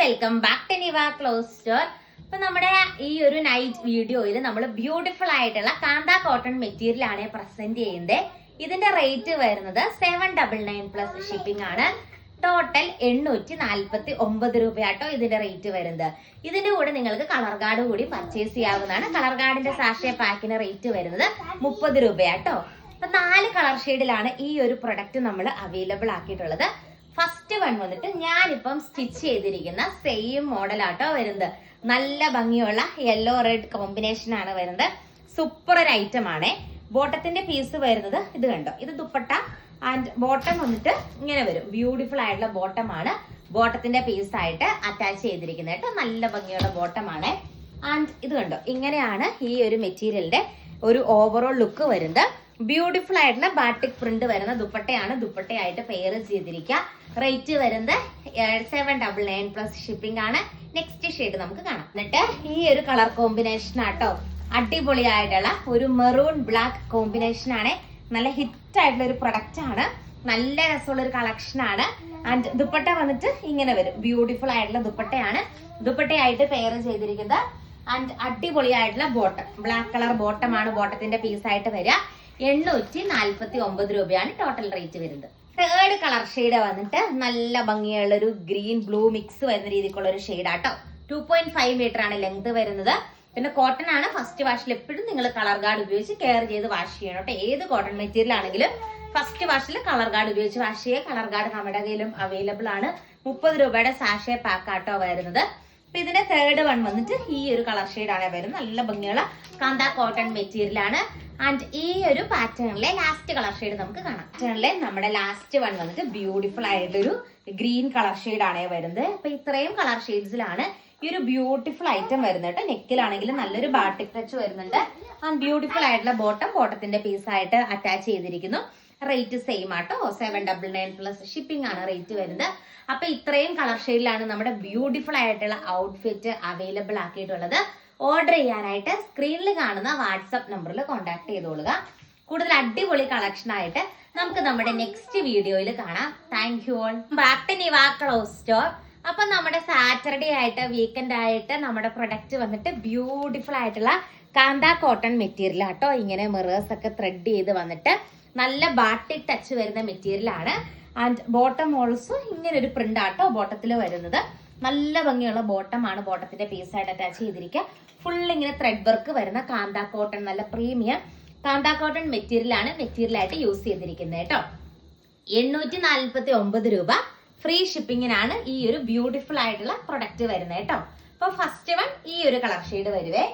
Welcome back to Niva clothes store അപ്പൊ നമ്മുടെ ഈ ഒരു നൈറ്റ് വീഡിയോയിൽ നമ്മൾ ബ്യൂട്ടിഫുൾ ആയിട്ടുള്ള കാന്ത കോട്ടൺ മെറ്റീരിയൽ ആണ് പ്രസന്റ് ചെയ്യുന്നത് ഇതിന്റെ റേറ്റ് വരുന്നത് seven double nine plus shipping ആണ്. ടോട്ടൽ എണ്ണൂറ്റി നാൽപ്പത്തി ഒമ്പത് രൂപയാട്ടോ ഇതിന്റെ റേറ്റ് വരുന്നത്. ഇതിന്റെ കൂടെ നിങ്ങൾക്ക് കളർ കാർഡ് കൂടി പർച്ചേസ് ചെയ്യാവുന്നതാണ്. കളർ കാർഡിന്റെ സാക്ഷ്യ പാക്കിന് റേറ്റ് വരുന്നത് മുപ്പത് രൂപയാട്ടോ. അപ്പൊ നാല് കളർ ഷെയ്ഡിലാണ് ഈ ഒരു പ്രൊഡക്റ്റ് നമ്മൾ അവൈലബിൾ ആക്കിയിട്ടുള്ളത്. ഫസ്റ്റ് വൺ വന്നിട്ട് ഞാനിപ്പം സ്റ്റിച്ച് ചെയ്തിരിക്കുന്ന സെയിം മോഡലാട്ടോ വരുന്നത്. നല്ല ഭംഗിയുള്ള യെല്ലോ റെഡ് കോമ്പിനേഷൻ ആണ് വരുന്നത്. സൂപ്പർ ഒരു ഐറ്റം ആണ്. ബോട്ടത്തിന്റെ പീസ് വരുന്നത് ഇത് കണ്ടോ? ഇത് ദുപ്പട്ട ആൻഡ് ബോട്ടം വന്നിട്ട് ഇങ്ങനെ വരും. ബ്യൂട്ടിഫുൾ ആയിട്ടുള്ള ബോട്ടം ആണ്. ബോട്ടത്തിന്റെ പീസ് ആയിട്ട് അറ്റാച്ച് ചെയ്തിരിക്കുന്നത് കേട്ടോ. നല്ല ഭംഗിയുള്ള ബോട്ടം ആണ്. ആൻഡ് ഇത് കണ്ടോ? ഇങ്ങനെയാണ് ഈ ഒരു മെറ്റീരിയലിന്റെ ഒരു ഓവറോൾ ലുക്ക് വരുന്നത്. ബ്യൂട്ടിഫുൾ ആയിട്ടുള്ള ബാട്ടിക് പ്രിന്റ് വരുന്ന ദുപ്പട്ടയാണ്. ദുപ്പട്ടയായിട്ട് പെയർ ചെയ്തിരിക്കുക. റേറ്റ് വരുന്നത് seven double nine plus shipping ആണ്. നെക്സ്റ്റ് ഷെയ്ഡ് നമുക്ക് കാണാം. എന്നിട്ട് ഈ ഒരു കളർ കോമ്പിനേഷൻ ആട്ടോ. അടിപൊളിയായിട്ടുള്ള ഒരു മെറൂൺ ബ്ലാക്ക് കോമ്പിനേഷൻ ആണ്. നല്ല ഹിറ്റ് ആയിട്ടുള്ള ഒരു പ്രൊഡക്റ്റ് ആണ്. നല്ല രസമുള്ള ഒരു കളക്ഷൻ ആണ്. ആൻഡ് ദുപ്പട്ട വന്നിട്ട് ഇങ്ങനെ വരും. ബ്യൂട്ടിഫുൾ ആയിട്ടുള്ള ദുപ്പട്ടയാണ്. ദുപ്പട്ടയായിട്ട് പെയർ ചെയ്തിരിക്കുന്നത്. ആൻഡ് അടിപൊളിയായിട്ടുള്ള ബോട്ടം ബ്ലാക്ക് കളർ ബോട്ടം ആണ് ബോട്ടത്തിന്റെ പീസ് ആയിട്ട് വരിക. എണ്ണൂറ്റി നാൽപ്പത്തി ഒമ്പത് രൂപയാണ് ടോട്ടൽ റേറ്റ് വരുന്നത്. തേർഡ് കളർ ഷെയ്ഡ് വന്നിട്ട് നല്ല ഭംഗിയുള്ള ഒരു ഗ്രീൻ ബ്ലൂ മിക്സ് വരുന്ന രീതിക്കുള്ള ഒരു ഷെയ്ഡ് ആട്ടോ ടു പോയിന്റ് ഫൈവ് മീറ്റർ ആണ് ലെങ്ത് വരുന്നത്. പിന്നെ കോട്ടൺ ആണ്. ഫസ്റ്റ് വാഷിൽ എപ്പോഴും നിങ്ങൾ കളർ ഗാർഡ് ഉപയോഗിച്ച് കെയർ ചെയ്ത് വാഷ് ചെയ്യണം കേട്ടോ ഏത് കോട്ടൺ മെറ്റീരിയൽ ആണെങ്കിലും ഫസ്റ്റ് വാഷിൽ കളർ ഗാർഡ് ഉപയോഗിച്ച് വാഷ് ചെയ്യുക. കളർ ഗാർഡ് നമ്മുടെ കയ്യിലും അവൈലബിൾ ആണ്. മുപ്പത് രൂപയുടെ സാഷേ പാക്ക് ആട്ടോ വരുന്നത്. അപ്പൊ ഇതിന്റെ തേർഡ് വൺ വന്നിട്ട് ഈ ഒരു കളർ ഷെയ്ഡ് ആണ് വരുന്നത്. നല്ല ഭംഗിയുള്ള കാന്ത കോട്ടൺ മെറ്റീരിയൽ ആണ്. ആൻഡ് ഈ ഒരു പാറ്റേണിലെ ലാസ്റ്റ് കളർ ഷെയ്ഡ് നമുക്ക് കാണാം. പാറ്റേണിലെ നമ്മുടെ ലാസ്റ്റ് വൺ വന്നിട്ട് ബ്യൂട്ടിഫുൾ ആയിട്ടൊരു ഗ്രീൻ കളർ ഷെയ്ഡ് ആണ് വരുന്നത്. അപ്പൊ ഇത്രയും കളർ ഷെയ്ഡ്സിലാണ് ഈ ഒരു ബ്യൂട്ടിഫുൾ ഐറ്റം വരുന്നത് കേട്ടോ. നെക്കിലാണെങ്കിലും നല്ലൊരു ബാട്ടിക് ടച്ച് വരുന്നുണ്ട്. ആൻഡ് ബ്യൂട്ടിഫുൾ ആയിട്ടുള്ള ബോട്ടം ബോട്ടത്തിന്റെ പീസ് ആയിട്ട് അറ്റാച്ച് ചെയ്തിരിക്കുന്നു. റേറ്റ് സെയിം ആട്ടോ. Seven double nine plus shipping ആണ് റേറ്റ് വരുന്നത്. അപ്പൊ ഇത്രയും കളർ ഷെയ്ഡിലാണ് നമ്മുടെ ബ്യൂട്ടിഫുൾ ആയിട്ടുള്ള ഔട്ട്ഫിറ്റ് അവൈലബിൾ ആക്കിയിട്ടുള്ളത്. ഓർഡർ ചെയ്യാനായിട്ട് സ്ക്രീനിൽ കാണുന്ന വാട്സപ്പ് നമ്പറിൽ കോൺടാക്ട് ചെയ്തോളുക. കൂടുതൽ അടിപൊളി കളക്ഷൻ ആയിട്ട് നമുക്ക് നമ്മുടെ നെക്സ്റ്റ് വീഡിയോയിൽ കാണാം. Thank you all back store അപ്പൊ നമ്മുടെ സാറ്റർഡേ ആയിട്ട് വീക്കെൻഡ് ആയിട്ട് നമ്മുടെ പ്രൊഡക്റ്റ് വന്നിട്ട് ബ്യൂട്ടിഫുൾ ആയിട്ടുള്ള കാന്ത കോട്ടൺ മെറ്റീരിയൽ ആട്ടോ ഇങ്ങനെ മിറേഴ്സ് ഒക്കെ ത്രെഡ് ചെയ്ത് വന്നിട്ട് നല്ല ബാട്ടിക് ടച്ച് വരുന്ന മെറ്റീരിയൽ ആണ്. ആൻഡ് ബോട്ടം ഓൾസോ ഇങ്ങനെ ഒരു പ്രിന്റ് ആട്ടോ ബോട്ടത്തിൽ വരുന്നത്. നല്ല ഭംഗിയുള്ള ബോട്ടം ആണ് ബോട്ടത്തിന്റെ പീസ് ആയിട്ട് അറ്റാച്ച് ചെയ്തിരിക്കുക. ഫുൾ ഇങ്ങനെ ത്രെഡ് വർക്ക് വരുന്ന കാന്ത കോട്ടൺ നല്ല പ്രീമിയം കാന്ത കോട്ടൺ മെറ്റീരിയൽ ആയിട്ട് യൂസ് ചെയ്തിരിക്കുന്നത് കേട്ടോ. എണ്ണൂറ്റി നാൽപ്പത്തി ഒമ്പത് രൂപ ഫ്രീ ഷിപ്പിങ്ങിനാണ് ഈ ഒരു ബ്യൂട്ടിഫുൾ ആയിട്ടുള്ള പ്രൊഡക്റ്റ് വരുന്നത് കേട്ടോ. അപ്പൊ ഫസ്റ്റ് വൺ ഈ ഒരു കളർ ഷെയ്ഡ് വരുവേ.